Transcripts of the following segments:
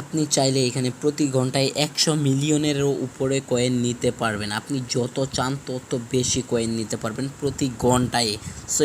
আপনি চাইলে এখানে প্রতি ঘন্টায় একশো মিলিয়নেরও উপরে কয়েন নিতে পারবেন। আপনি যত চান তত বেশি কয়েন নিতে পারবেন প্রতি ঘন্টায়। সো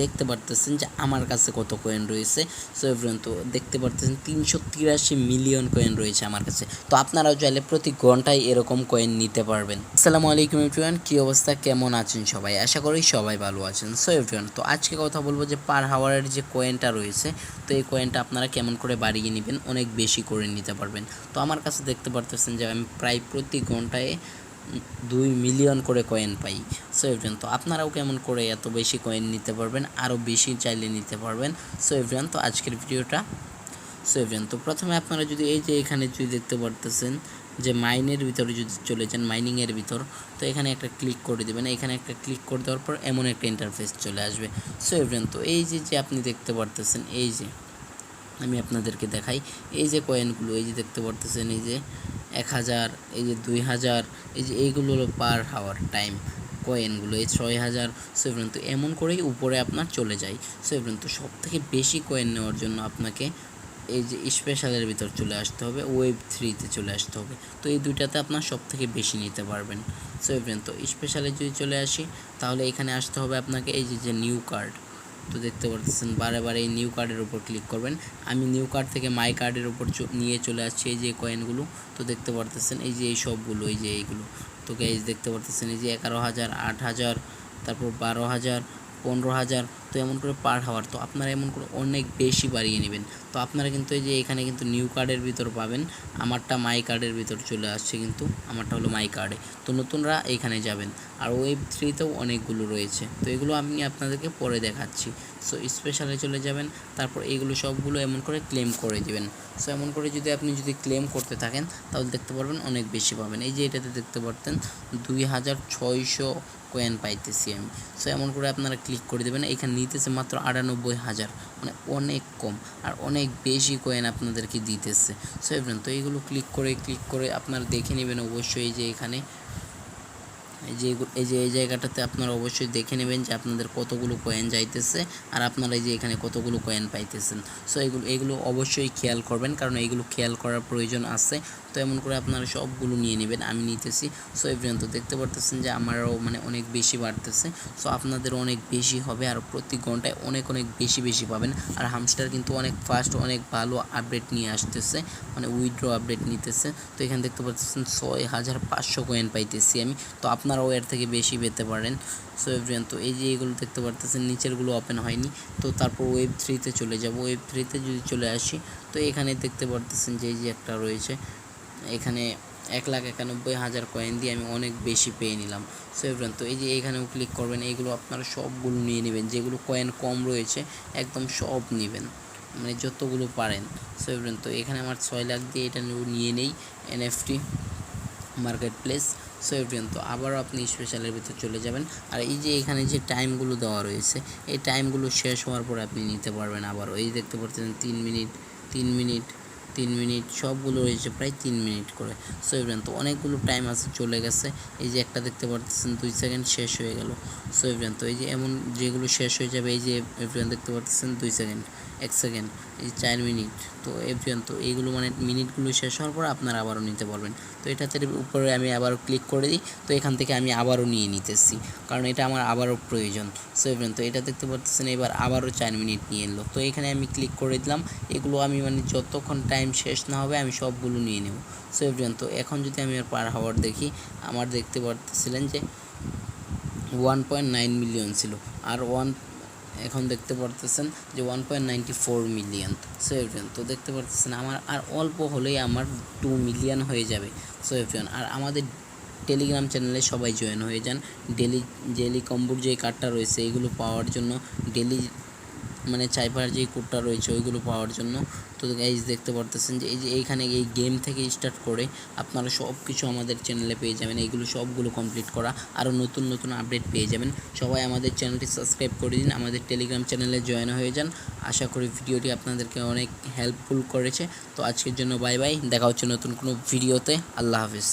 দেখতে পারতেছেন যে আমার কাছে কত কয়েন রয়েছে। সো এভরিওয়ান তো দেখতে পারতেছেন তিনশো তিরাশি মিলিয়ন কয়েন রয়েছে আমার কাছে। তো আপনারাও চাইলে প্রতি ঘন্টায় এরকম কয়েন নিতে পারবেন। আসসালামু আলাইকুম এভরিওয়ান কী অবস্থা? কেমন আছেন সবাই? আশা করি সবাই ভালো আছেন। সো তো আজকে কথা বলব যে পার হাওয়ারের যে কয়েনটা রয়েছে, তো এই কয়েনটা আপনারা কেমন করে বাড়িয়ে নেবেন? অনেক বেশি করে নিতে পারবেন। তো আমার কাছে দেখতে পারতেছেন যে আমি প্রায় প্রতি ঘন্টায় দুই মিলিয়ন করে কয়েন পাই। সো এভরিয়ান তো আপনারাও কেমন করে এত বেশি কয়েন নিতে পারবেন? আরও বেশি চাইলে নিতে পারবেন। সো এভরিয়ান তো আজকের ভিডিওটা। সো এভরিয়ান তো প্রথমে আপনারা যদি এই যে এখানে যদি দেখতে পারতেছেন যে মাইনের ভিতরে যদি চলে যান মাইনিংয়ের ভিতর, তো এখানে একটা ক্লিক করে দেবেন। এখানে একটা ক্লিক করে দেওয়ার পর এমন একটা ইন্টারফেস চলে আসবে। সো এভরিয়ান তো এই যে যে আপনি দেখতে পারতেছেন, এই যে আমি আপনাদেরকে দেখাই। এই যে কয়েনগুলো এই যে দেখতে পারতেছেন, এই যে এক হাজার, এই যে দুই হাজার, এই যে এইগুলো হলো পার হাওয়ার টাইম কয়েনগুলো এই ছয় হাজার সেভেন তো এমন করেই উপরে আপনার চলে যায়। সেভেন তো সব থেকে বেশি কয়েন নেওয়ার জন্য আপনাকে এই যে স্পেশালের ভিতর চলে আসতে হবে ওয়েব থ্রিতে চলে আসতে হবে। তো এই দুইটাতে আপনার সব থেকে বেশি নিতে পারবেন। সো এভরিন তো স্পেশালে যদি চলে আসি, তাহলে এখানে আসতে হবে আপনাকে এই যে যে নিউ কার্ড তো দেখতে পারতেছেন, বারে বারে এই নিউ কার্ডের উপর ক্লিক করবেন। আমি নিউ কার্ড থেকে মাই কার্ডের উপর নিয়ে চলে আসছি এই যে কয়েনগুলো তো দেখতে পারতেছেন, এই যে এই সবগুলো, এই যে এইগুলো। তো গাইজ দেখতে পারতেছেন, এই যে এগারো হাজার, আট হাজার, তারপর বারো হাজার, পনেরো হাজার তো এমন করে পার হাওয়ার, তো আপনারা এমন করে অনেক বেশি বাড়িয়ে নেবেন। তো আপনারা কিন্তু এই যে এখানে কিন্তু নিউ কার্ডের ভিতর পাবেন, আমারটা মাই কার্ডের ভিতর চলে আসছে কিন্তু, আমারটা হলো মাই কার্ডে তো নতুনরা এখানে যাবেন, আর ওয়েব থ্রিতেও অনেকগুলো রয়েছে। তো এগুলো আমি আপনাদেরকে পরে দেখাচ্ছি। সো স্পেশালে চলে যাবেন, তারপর এগুলো সবগুলো এমন করে ক্লেম করে দিবেন। সো এমন করে যদি আপনি যদি ক্লেম করতে থাকেন, তাহলে দেখতে পারবেন অনেক বেশি পাবেন। এই যে এটাতে দেখতে পারতেন, দুই হাজার ছয়শো কয়েন পাইতেছি আমি। সো এমন করে আপনারা ক্লিক করে দেবেন। এখানে নিতেছে মাত্র আটানব্বই হাজার। মানে অনেক কম আর অনেক বেশি কয়েন আপনাদেরকে দিতেছে। সো এভরেন তো এইগুলো ক্লিক করে ক্লিক করে আপনারা দেখে নেবেন অবশ্যই যে এখানে এই যে এই যে এই জায়গাটাতে আপনারা অবশ্যই দেখে নেবেন যে আপনাদের কতগুলো কয়েন যাইতেছে আর আপনারা এই যে এখানে কতগুলো কয়েন পাইতেছেন। সো এগুলো এগুলো অবশ্যই খেয়াল করবেন কারণ এইগুলো খেয়াল করার প্রয়োজন আছে। তো এমন করে আপনারা সবগুলো নিয়ে নেবেন, আমি নিতেছি। সো এভরিয়ান তো দেখতে পারতেছেন যে আমারও মানে অনেক বেশি বাড়তেছে। সো আপনাদের অনেক বেশি হবে আর প্রতি ঘন্টায় অনেক অনেক বেশি বেশি পাবেন। আর হামস্টার কিন্তু অনেক ফাস্ট অনেক ভালো আপডেট নিয়ে আসতেছে। মানে উইথড্র আপডেট নিতেছে। তো এখানে দেখতে পাচ্ছেন ছয় হাজার পাঁচশো কয়েন পাইতেছি আমি। তো আপনারাও এর থেকে বেশি পেতে পারেন। সো এভরিয়ান তো এই যে এগুলো দেখতে পারতেছেন, নিচেরগুলো ওপেন হয়নি। তো তারপর ওয়েব থ্রিতে চলে যাব। ওয়েব থ্রিতে যদি চলে আসি, তো এখানে দেখতে পারতেছেন যে, এই যে একটা রয়েছে। এখানে এক লাখ একানব্বই হাজার কয়েন দিয়ে আমি অনেক বেশি পেয়ে নিলাম। সো এভরিয়ান তো এই যে এখানেও ক্লিক করবেন এইগুলো আপনারা সবগুলো নিয়ে নেবেন। যেগুলো কয়েন কম রয়েছে, একদম সব নেবেন। মানে যতগুলো পারেন। সো এভরিয়ান তো এখানে আমার ছয় লাখ দিয়ে এটা নিয়ে নেই। NFT marketplace so everyone, তো আবারও আপনি স্পেশালের ভিতর চলে যাবেন। আর এই যে এখানে যে টাইমগুলো দেওয়া রয়েছে, এই টাইমগুলো শেষ হওয়ার পর আপনি নিতে পারবেন আবারও। এই দেখতে পাচ্ছেন, তিন মিনিট তিন মিনিট তিন মিনিট, সবগুলো রয়েছে প্রায় তিন মিনিট করে। সো এভরিয়ান, তো অনেকগুলো টাইম আছে, চলে গেছে। এই যে একটা দেখতে পাচ্ছেন, দুই সেকেন্ড শেষ হয়ে গেল। সো এভরিয়ান, তো এই যে এমন যেগুলো শেষ হয়ে যাবে, এই যে এভরিয়ান দেখতে পাচ্ছেন, দুই সেকেন্ড এক সেকেন্ড এই চার মিনিট তো এভরিয়ান তো এইগুলো মানে মিনিটগুলো শেষ হওয়ার পর আপনারা আবারও নিতে পারবেন তো এটাতে উপরে আমি আবারও ক্লিক করে দিই, তো এখান থেকে আমি আবারও নিয়ে নিতেছি, কারণ এটা আমার আবারও প্রয়োজন। সো এভরিয়ান তো এটা দেখতে পাচ্ছেন, এবার আবারও চার মিনিট নিয়ে এলো। তো এখানে আমি ক্লিক করে দিলাম, এগুলো আমি মানে যতক্ষণ টাইম শেষ না হবে, আমি সবগুলো নিয়ে নেব। সো এভরিয়ান তো এখন যদি আমি আর পার হাওয়ার দেখি, আমার দেখতে পাচ্ছিলেন যে ওয়ান পয়েন্ট নাইন মিলিয়ন ছিল। আর ওয়ান এখন দেখতে পারতেছেন যে one point ninety four million so everyone তো দেখতে পারতেছেন আমার আর অল্প হলেই আমার টু মিলিয়ন হয়ে যাবে সো এভরিয়ান আর আমাদের টেলিগ্রাম চ্যানেলে সবাই জয়েন হয়ে যান। ডেলি ডেলি কম্বোর যে কার্ডটা রয়েছে, এগুলো পাওয়ার জন্য ডেলি মানে চাইপার যে কোডটা রয়েছে, ওইগুলো পাওয়ার জন্য। তো গাইজ দেখতে পারতেছেন যে এই যে এইখানে এই গেম থেকে স্টার্ট করে আপনারা সব কিছু আমাদের চ্যানেলে পেয়ে যাবেন। এইগুলো সবগুলো কমপ্লিট করা আরও নতুন নতুন আপডেট পেয়ে যাবেন। সবাই আমাদের চ্যানেলটি সাবস্ক্রাইব করে দিন। আমাদের টেলিগ্রাম চ্যানেলে জয়েন হয়ে যান। আশা করি ভিডিওটি আপনাদেরকে অনেক হেল্পফুল করেছে। তো আজকের জন্য বাই বাই দেখা হচ্ছে নতুন কোনো ভিডিওতে আল্লাহ হাফিজ।